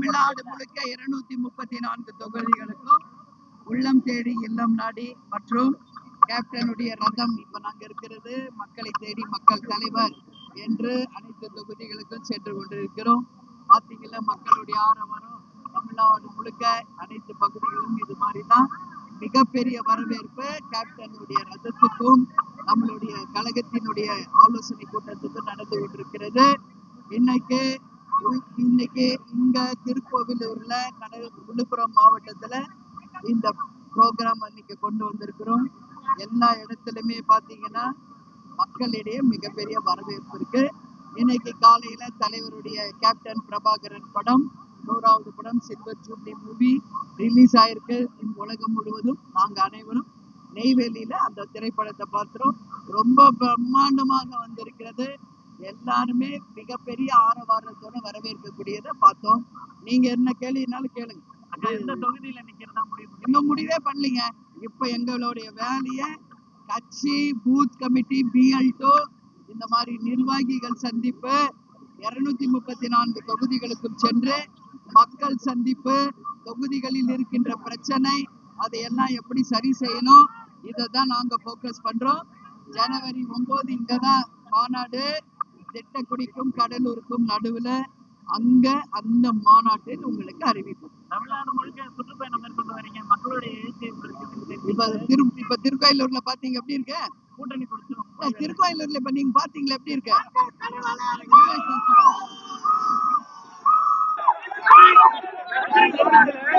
தமிழ்நாடு முழுக்க இருநூத்தி முப்பத்தி நான்கு தொகுதிகளுக்கும் உள்ளம் தேடி இல்லம் நாடி மற்றும் கேப்டனுடைய ரதம் இப்ப நாங்க இருக்கிறது. மக்களை தேடி மக்கள் தலைவர் என்று அனைத்து தொகுதிகளுக்கும் சென்று கொண்டிருக்கிறோம். பாத்தீங்களா மக்களுடைய ஆரவாரம் தமிழ்நாடு முழுக்க அனைத்து பகுதிகளும் இது மாதிரி தான் மிகப்பெரிய வரவேற்பு கேப்டனுடைய ரதத்துக்கும் நம்மளுடைய கழகத்தினுடைய ஆலோசனை கூட்டத்துக்கும் நடந்து கொண்டிருக்கிறது. இன்னைக்கு இன்னைக்கு இங்க திருக்கோவிலூர்ல கட விழுப்புரம் மாவட்டத்துல இந்த ப்ரோக்ராம் அன்னைக்கு கொண்டு வந்திருக்கிறோம். எல்லா இடத்துலயுமே பாத்தீங்கன்னா மக்களிடையே மிகப்பெரிய வரவேற்பு இருக்கு. இன்னைக்கு காலையில தலைவருடைய கேப்டன் பிரபாகரன் படம் நூறாவது படம் சில்வர் ஜூப்ளி மூவி ரிலீஸ் ஆயிருக்கு. இந்த உலகம் முழுவதும் நாங்க அனைவரும் நெய்வேலியில அந்த திரைப்படத்தை பார்த்துறோம் ரொம்ப பிரம்மாண்டமாக வந்திருக்கிறது. எல்லாருமே மிகப்பெரிய ஆரவாரத்தோட வரவேற்கக்கூடியதை பார்த்தோம். நீங்க என்ன கேள்வினாலும் கேளுங்க. எந்த தொகுதியில நிக்கிறதா முடிவு இன்னும் முடிவே பண்ணலீங்க. இப்ப எங்களுடைய வேலையை கட்சி பூத் கமிட்டி பிஎல்டோ இந்த மாதிரி நிர்வாகிகள் சந்திப்பு இருநூத்தி முப்பத்தி நான்கு தொகுதிகளுக்கும் சென்று மக்கள் சந்திப்பு தொகுதிகளில் இருக்கின்ற பிரச்சனை அதையெல்லாம் எப்படி சரி செய்யணும் இதை தான் நாங்க ஃபோக்கஸ் பண்றோம். ஜனவரி ஒன்பது இங்க தான் மாநாடு. திட்டக்குடிக்கும் கடலூருக்கும் நடுவுல அங்க அந்த மாநாட்டில் உங்களுக்கு அறிவிப்போம் தமிழ்நாடு முழுக்க சுற்றுப்பயணம் மேற்கொண்டு வரீங்க மக்களுடைய இப்ப? திரு இப்ப திருக்கோயிலூர்ல பாத்தீங்க எப்படி இருக்கு? கூட்டணி கொடுத்துரும் ஏய், திருக்கோயிலூர்ல இப்ப நீங்க பாத்தீங்களா எப்படி இருக்கு?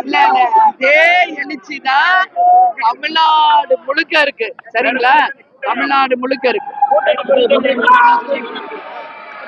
இல்ல இல்ல இதே எழுச்சி தான் தமிழ்நாடு முழுக்க இருக்கு. சரிங்களா? தமிழ்நாடு முழுக்க இருக்கு.